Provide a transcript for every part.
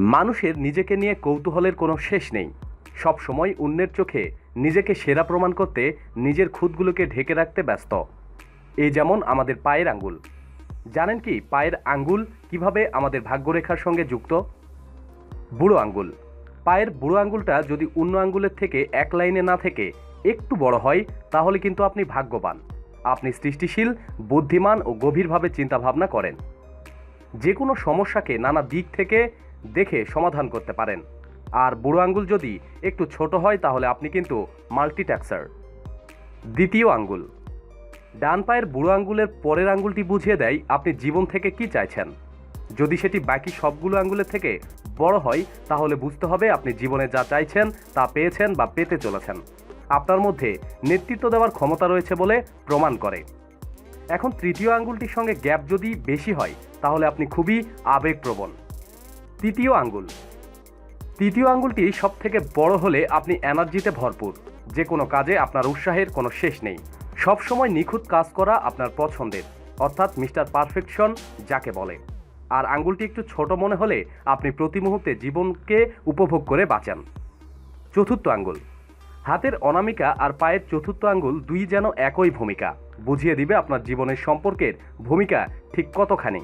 মানুষের নিজেকে নিয়ে কৌতূহলের কোনো শেষ নেই। সব সময় অন্যের চোখে নিজেকে সেরা প্রমাণ করতে নিজের খুঁতগুলোকে ঢেকে রাখতে ব্যস্ত। এ যেমন আমাদের পায়ের আঙ্গুল। জানেন কি পায়ের আঙ্গুল কীভাবে আমাদের ভাগ্যরেখার সঙ্গে যুক্ত? বুড়ো আঙ্গুল। পায়ের বুড়ো আঙ্গুলটা যদি অন্য আঙ্গুলের থেকে এক লাইনে না থেকে একটু বড় হয়, তাহলে কিন্তু আপনি ভাগ্যবান। আপনি সৃষ্টিশীল, বুদ্ধিমান ও গভীরভাবে চিন্তাভাবনা করেন। যে কোনো সমস্যাকে নানা দিক থেকে দেখে সমাধান করতে পারেন। আর বুড়ো আঙ্গুল যদি একটু ছোট হয়, তাহলে আপনি কিন্তু মাল্টিট্যাক্সার দ্বিতীয় আঙ্গুল। ডান পায়ের বুড়ো আঙ্গুলের পরের আঙ্গুলটি বুঝিয়ে দেয় আপনি জীবন থেকে কি চাইছেন। যদি সেটি বাকি সবগুলো আঙ্গুলের থেকে বড় হয়, তাহলে বুঝতে হবে আপনি জীবনে যা চাইছেন, তা পেয়েছেন বা পেতে চলেছেন। আপনার মধ্যে নেতৃত্ব দেওয়ার ক্ষমতা রয়েছে বলে প্রমাণ করে। এখন তৃতীয় আঙ্গুলটির সঙ্গে গ্যাপ যদি বেশি হয়, তাহলে আপনি খুবই আবেগপ্রবণ। তৃতীয় আঙ্গুল। তৃতীয় আঙ্গুলটি সব থেকে বড় হলে আপনি এনার্জিতে ভরপুর। যে কোনো কাজে আপনার উৎসাহের কোনো শেষ নেই। সব সময় নিখুঁত কাজ করা আপনার পছন্দের, অর্থাৎ মিস্টার পারফেকশন যাকে বলে। আর আঙ্গুলটি একটু ছোট মনে হলে আপনি প্রতি মুহূর্তে জীবনকে উপভোগ করে বাঁচান। চতুর্থ আঙ্গুল। হাতের অনামিকা আর পায়ের চতুর্থ আঙ্গুল দুই যেন একই ভূমিকা। বুঝিয়ে দিবে আপনার জীবনের সম্পর্কের ভূমিকা ঠিক কতখানি।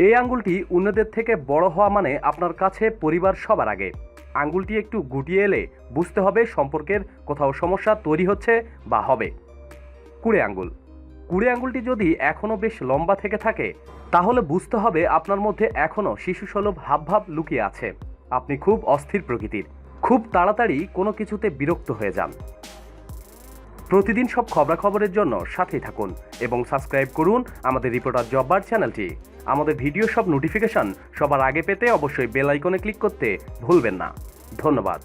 এই আঙ্গুলটি অন্যদের থেকে বড় হওয়া মানে আপনার কাছে পরিবার সবার আগে। আঙ্গুলটি একটু গুটিয়ে এলে বুঝতে হবে সম্পর্কের কোথাও সমস্যা তৈরি হচ্ছে বা হবে। কুড়ে আঙ্গুল। কুড়ে আঙ্গুলটি যদি এখনও বেশ লম্বা থেকে থাকে, তাহলে বুঝতে হবে আপনার মধ্যে এখনও শিশুসুলভ হাবভাব লুকিয়ে আছে। আপনি খুব অস্থির প্রকৃতির। খুব তাড়াতাড়ি কোনো কিছুতে বিরক্ত হয়ে যান। প্রতিদিন সব খবরাখবরের জন্য সাথেই থাকুন এবং সাবস্ক্রাইব করুন আমাদের রিপোর্টার জব্বার চ্যানেলটি। আমাদের ভিডিও সব নোটিফিকেশন সবার আগে পেতে অবশ্যই বেল আইকনে ক্লিক করতে ভুলবেন না। ধন্যবাদ।